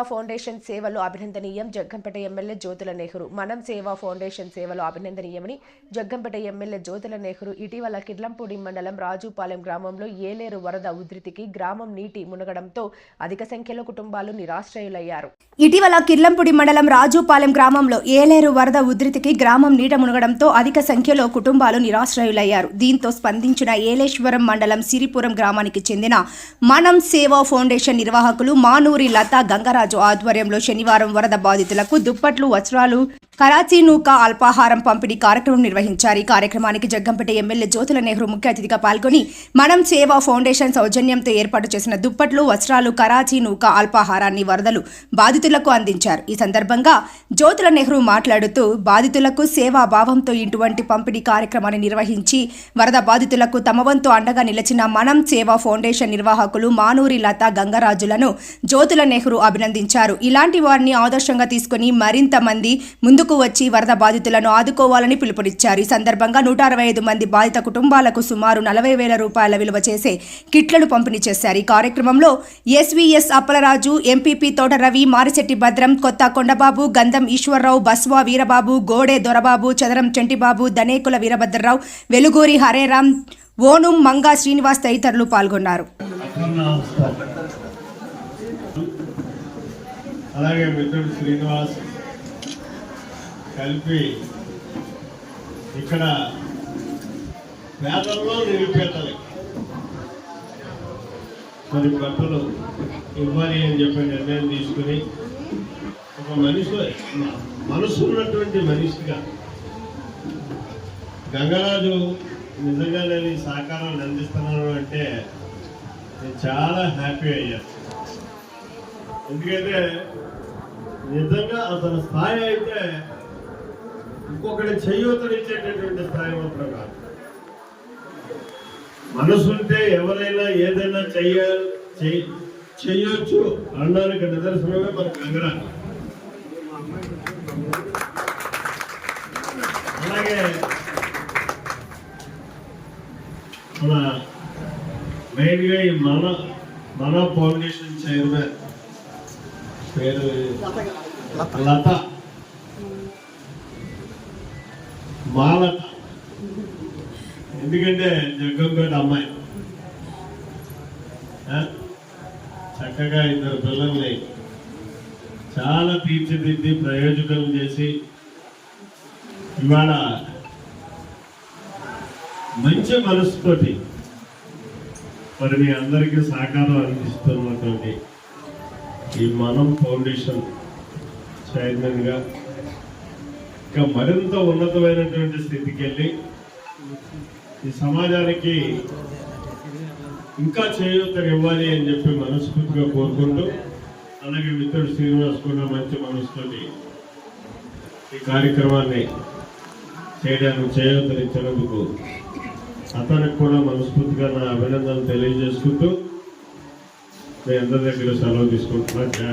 సేవా ఫౌండేషన్ సేవలు అభినందనీయం. జగ్గంపేట ఎమ్మెల్యే జ్యోతుల నెహ్రూ. మనం సేవా ఫౌండేషన్ సేవలు అభినందనీయమని జగ్గంపేట ఎమ్మెల్యే జ్యోతుల నెహ్రూ ఇటీవల కిర్లంపూడి మండలం రాజుపాలెం గ్రామంలో ఏలేరు వరద ఉధృతికి గ్రామం నీటి మునగడంతో అధిక సంఖ్యలో కుటుంబాలు నిరాశ్రయులయ్యారు. ఇటీవల కిర్లంపూడి మండలం రాజుపాలెం గ్రామంలో ఏలేరు వరద ఉధృతికి గ్రామం నీట మునగడంతో అధిక సంఖ్యలో కుటుంబాలు నిరాశ్రయులయ్యారు. దీంతో స్పందించిన ఏలేశ్వరం మండలం సిరిపురం గ్రామానికి చెందిన మనం సేవా ఫౌండేషన్ నిర్వాహకులు మానూరి లతా గంగరాజు ఆధ్వర్యంలో శనివారం వరద బాధితులకు దుప్పట్లు వస్త్రాలు కరాచీ నూకా అల్పాహారం పంపిణీ కార్యక్రమం నిర్వహించారు. ఈ కార్యక్రమానికి జగ్గంపేట ఎమ్మెల్యే జ్యోతుల నెహ్రూ ముఖ్య అతిథిగా పాల్గొని మనం సేవా ఫౌండేషన్ సౌజన్యంతో ఏర్పాటు చేసిన దుప్పట్లు వస్త్రాలు కరాచీ నూకా అల్పాహారాన్ని వరదలు బాధితులకు అందించారు. ఈ సందర్భంగా జ్యోతుల నెహ్రూ మాట్లాడుతూ బాధితులకు సేవా భావంతో ఇటువంటి పంపిణీ కార్యక్రమాన్ని నిర్వహించి వరద బాధితులకు తమ వంతు అండగా నిలిచిన మనం సేవా ఫౌండేషన్ నిర్వాహకులు మానూరి లత గంగరాజులను జ్యోతుల నెహ్రూ అభినందించారు. ఇలాంటి వారిని ఆదర్శంగా తీసుకుని మరింత మంది ముందుకు వచ్చి వరద బాధితులను ఆదుకోవాలని పిలుపునిచ్చారు. ఈ సందర్భంగా నూట అరవై ఐదు మంది బాధిత కుటుంబాలకు సుమారు నలభై వేల రూపాయల విలువ చేసే కిట్లను పంపిణీ చేశారు. ఈ కార్యక్రమంలో ఎస్వీఎస్ అప్పలరాజు ఎంపీపీ తోట రవి మారిశెట్టి భద్రం కొత్త కొండబాబు గంధం ఈశ్వరరావు బస్వా వీరబాబు గోడే దొరబాబు చదరం చెంటిబాబు దనేకుల వీరభద్రరావు వెలుగూరి హరేరాం ఓనుం మంగా శ్రీనివాస్ తదితరులు పాల్గొన్నారు. అలాగే మిత్రుడు శ్రీనివాస్ కలిపి ఇక్కడ పేదల్లో నిరుపేదలు మరి బట్టలు ఇవ్వాలి అని చెప్పి నిర్ణయం తీసుకుని ఒక మనిషి మనసు ఉన్నటువంటి మనిషిగా గంగరాజు నిజంగా నేను ఈ సహకారాన్ని అందిస్తున్నాను అంటే నేను చాలా హ్యాపీ అయ్యాను. ఎందుకంటే నిజంగా అతని స్థాయి అయితే ఇంకొకటి చేయూతనిచ్చేటటువంటి స్థాయి మాత్రం కాదు. మనసుంటే ఎవరైనా ఏదైనా చెయ్యాలి చేయొచ్చు చెయ్యొచ్చు అనడానికి నిదర్శనమే మన కంగరా అలాగే మన మెయిన్గా ఈ మన మన ఫౌండేషన్ చైర్మన్ పేరు లత. బాల ఎందుకంటే జగ్గంపేట అమ్మాయి. చక్కగా ఇద్దరు పిల్లల్ని చాలా తీర్చిదిద్ది ప్రయోజకం చేసి ఇవాళ మంచి మనసుతోటి మరి మీ అందరికీ సహకారం అందిస్తున్నటువంటి ఈ మనం ఫౌండేషన్ చైర్మన్గా ఇంకా మరింత ఉన్నతమైనటువంటి స్థితికి వెళ్ళి ఈ సమాజానికి ఇంకా చేయూతను ఇవ్వాలి అని చెప్పి మనస్ఫూర్తిగా కోరుకుంటూ అలాగే మిత్రుడు శ్రీనివాస్ కూడా మంచి మనసుతోటి ఈ కార్యక్రమాన్ని చేయడానికి చేయూతనిచ్చినందుకు అతనికి కూడా మనస్ఫూర్తిగా నా అభినందనలు తెలియజేసుకుంటూ మీ అందరి దగ్గర సెలవు తీసుకుంటున్నా.